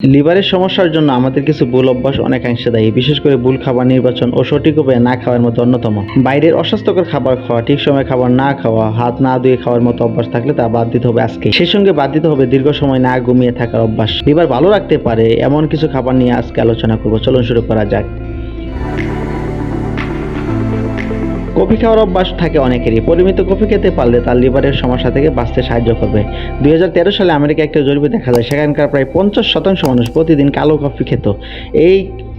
লিভারের সমস্যার জন্য আমাদের কিছু ভুল অভ্যাস অনেকাংশে দায়ী, বিশেষ করে ভুল খাবার নির্বাচন ও সঠিক উপায়ে না খাওয়ার মতো অন্যতম। বাইরের অস্বাস্থ্যকর খাবার খাওয়া, ঠিক সময় খাবার না খাওয়া, হাত না ধুয়ে খাওয়ার মতো অভ্যাস থাকলে তা বাদ দিতে হবে আজকে সেই সঙ্গে বাদ দিতে হবে দীর্ঘ সময় না ঘুমিয়ে থাকার অভ্যাস। লিভার ভালো রাখতে পারে, এমন কিছু খাবার নিয়ে আজকে আলোচনা করব। চলুন শুরু করা যাক। কফি খাওয়ার অভ্যাস থাকে অনেকেরই। পরিমিত কফি খেতে পারলে তার লিভারের সমস্যা থেকে বাঁচতে সাহায্য করবে। দুই হাজার তেরো সালে আমেরিকা একটা জরিপে দেখা যায়, সেখানকার প্রায় পঞ্চাশ শতাংশ মানুষ প্রতিদিন কালো কফি খেত। এই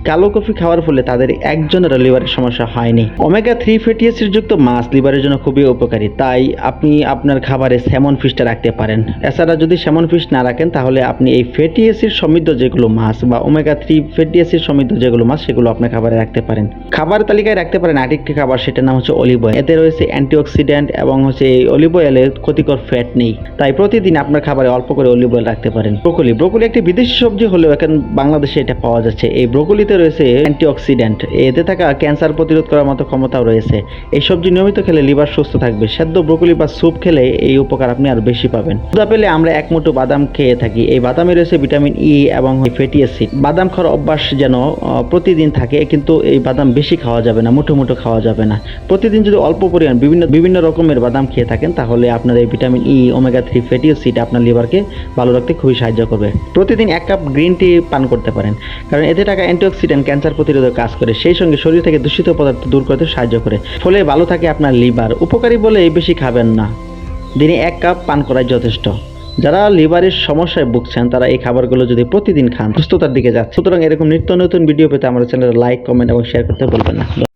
কালো কফি খাওয়ার ফলে তাদের একজনের লিভারের সমস্যা হয়নি। ওমেগা থ্রি ফ্যাটি অ্যাসিড যুক্ত মাছ লিভারের জন্য খুবই উপকারী। তাই আপনি আপনার খাবারে স্যামন ফিশটা রাখতে পারেন। এছাড়া যদি স্যামন ফিশ না রাখেন, তাহলে আপনি এই ফ্যাটি অ্যাসিড সমৃদ্ধ যেগুলো মাছ বা ওমেগা থ্রি ফ্যাটি অ্যাসিড সমৃদ্ধ যেগুলো মাছ, সেগুলো আপনার খাবারে রাখতে পারেন। খাবার তালিকায় রাখতে পারেন আরেকটি খাবার, সেটার নাম হচ্ছে অলিভ অয়েল এতে রয়েছে অ্যান্টিঅক্সিডেন্ট এবং হচ্ছে এই অলিভ অয়েলে ক্ষতিকর ফ্যাট নেই। তাই প্রতিদিন আপনার খাবারে অল্প করে অলিভ অয়েল রাখতে পারেন। ব্রোকলি ব্রোকলি একটি বিদেশি সবজি হলেও এখন বাংলাদেশে এটা পাওয়া যাচ্ছে। এই ব্রোকলিতে রয়েছে অ্যান্টিঅক্সিডেন্ট। এতে থাকা ক্যান্সার প্রতিরোধ করার মতো ক্ষমতাও রয়েছে। এই সবজি নিয়মিত খেলে লিভার সুস্থ থাকবে। সেদ্ধ ব্রোকলি বা স্যুপ খেলে এই উপকার আপনি আরও বেশি পাবেন। ক্ষুধা পেলে আমরা এক মুঠো বাদাম খেয়ে থাকি। এই বাদামে রয়েছে ভিটামিন ই এবং ফ্যাটি অ্যাসিড। বাদাম খাওয়ার অভ্যাস যেন প্রতিদিন থাকে, কিন্তু এই বাদাম বেশি খাওয়া যাবে না, মুঠো মুঠো খাওয়া যাবে না। প্রতিদিন যদি অল্প পরিমাণ বিভিন্ন বিভিন্ন রকমের বাদাম খেয়ে থাকেন, তাহলে আপনার এই vitamin E omega three fatty acid আপনার লিভারকে ভালো রাখতে খুবই সাহায্য করবে। প্রতিদিন এক কাপ গ্রিন টি পান করতে পারেন। কারণ এতে থাকা অ্যান্টিঅক্সিডেন্ট ক্যান্সার প্রতিরোধে কাজ করে, সেই সঙ্গে শরীর থেকে দূষিত পদার্থ দূর করতে সাহায্য করে। ফলে ভালো থাকে আপনার লিভার। উপকারী বলে এই বেশি খাবেন না। দিনে এক কাপ পান করাই যথেষ্ট। যারা লিভারের সমস্যায় ভুগছেন, তারা এই খাবারগুলো যদি প্রতিদিন খান, সুস্থতার দিকে যাচ্ছে। সুতরাং এরকম নিত্য নতুন ভিডিও পেতে আমার চ্যানেলে লাইক, কমেন্ট এবং শেয়ার করতে বলবেন না।